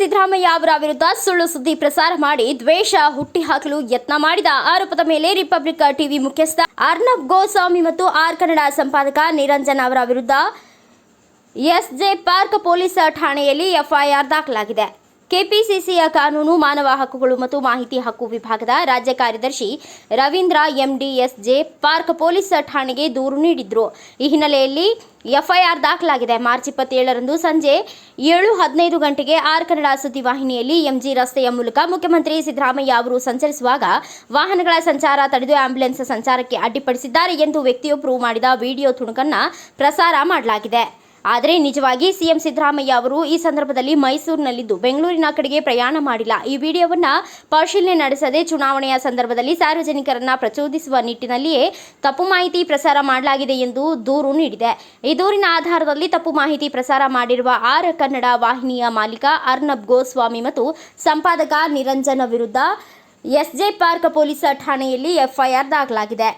ಅವರ ವಿರುದ್ಧ ಸುಳ್ಳು ಸುದ್ದಿ ಪ್ರಸಾರ ಮಾಡಿ ದ್ವೇಷ ಹುಟ್ಟಿಹಾಕಲು ಯತ್ನ ಮಾಡಿದ ಆರೋಪದ ಮೇಲೆ ರಿಪಬ್ಲಿಕ್ ಟಿವಿ ಮುಖ್ಯಸ್ಥ ಅರ್ನಬ್ ಗೋಸ್ವಾಮಿ ಮತ್ತು ಆರ್ ಕನ್ನಡ ಸಂಪಾದಕ ನಿರಂಜನ್ ಅವರ ವಿರುದ್ಧ ಎಸ್ಜೆ ಪಾರ್ಕ್ ಪೊಲೀಸ್ ಠಾಣೆಯಲ್ಲಿ ಎಫ್ಐಆರ್ ದಾಖಲಾಗಿದೆ. ಕೆಪಿಸಿಸಿಯ ಕಾನೂನು, ಮಾನವ ಹಕ್ಕುಗಳು ಮತ್ತು ಮಾಹಿತಿ ಹಕ್ಕು ವಿಭಾಗದ ರಾಜ್ಯ ಕಾರ್ಯದರ್ಶಿ ರವೀಂದ್ರ ಎಂಡಿಎಸ್ಜೆ ಪಾರ್ಕ್ ಪೊಲೀಸ್ ಠಾಣೆಗೆ ದೂರು ನೀಡಿದ್ರು. ಈ ಹಿನ್ನೆಲೆಯಲ್ಲಿ ಎಫ್ಐಆರ್ ದಾಖಲಾಗಿದೆ. ಮಾರ್ಚ್ ಇಪ್ಪತ್ತೇಳರಂದು ಸಂಜೆ ಏಳು ಹದಿನೈದು ಗಂಟೆಗೆ ಆರ್ ಕನ್ನಡ ಸುದ್ದಿವಾಹಿನಿಯಲ್ಲಿ ಎಂಜಿ ರಸ್ತೆಯ ಮೂಲಕ ಮುಖ್ಯಮಂತ್ರಿ ಸಿದ್ದರಾಮಯ್ಯ ಅವರು ಸಂಚರಿಸುವಾಗ ವಾಹನಗಳ ಸಂಚಾರ ತಡೆದು ಆಂಬ್ಯುಲೆನ್ಸ್ ಸಂಚಾರಕ್ಕೆ ಅಡ್ಡಿಪಡಿಸಿದ್ದಾರೆ ಎಂದು ವ್ಯಕ್ತಿಯೊಬ್ಬರು ಮಾಡಿದ ವಿಡಿಯೋ ತುಣುಕನ್ನ ಪ್ರಸಾರ ಮಾಡಲಾಗಿದೆ. ಆದರೆ ನಿಜವಾಗಿ ಸಿಎಂ ಸಿದ್ದರಾಮಯ್ಯ ಅವರು ಈ ಸಂದರ್ಭದಲ್ಲಿ ಮೈಸೂರಿನಲ್ಲಿದ್ದು ಬೆಂಗಳೂರಿನ ಕಡೆಗೆ ಪ್ರಯಾಣ ಮಾಡಿಲ್ಲ. ಈ ವಿಡಿಯೋವನ್ನ ಪರಿಶೀಲನೆ ನಡೆಸದೆ ಚುನಾವಣೆಯ ಸಂದರ್ಭದಲ್ಲಿ ಸಾರ್ವಜನಿಕರನ್ನ ಪ್ರಚೋದಿಸುವ ನಿಟ್ಟಿನಲ್ಲಿಯೇ ತಪ್ಪು ಮಾಹಿತಿ ಪ್ರಸಾರ ಮಾಡಲಾಗಿದೆ ಎಂದು ದೂರು ನೀಡಿದೆ. ಈ ದೂರಿನ ಆಧಾರದಲ್ಲಿ ತಪ್ಪು ಮಾಹಿತಿ ಪ್ರಸಾರ ಮಾಡಿರುವ ಆರ್ ಕನ್ನಡ ವಾಹಿನಿಯ ಮಾಲೀಕ ಅರ್ನಬ್ ಗೋಸ್ವಾಮಿ ಮತ್ತು ಸಂಪಾದಕ ನಿರಂಜನ ವಿರುದ್ಧ ಎಸ್ಜೆ ಪಾರ್ಕ್ ಪೊಲೀಸ್ ಠಾಣೆಯಲ್ಲಿ ಎಫ್ಐಆರ್ ದಾಖಲಾಗಿದೆ.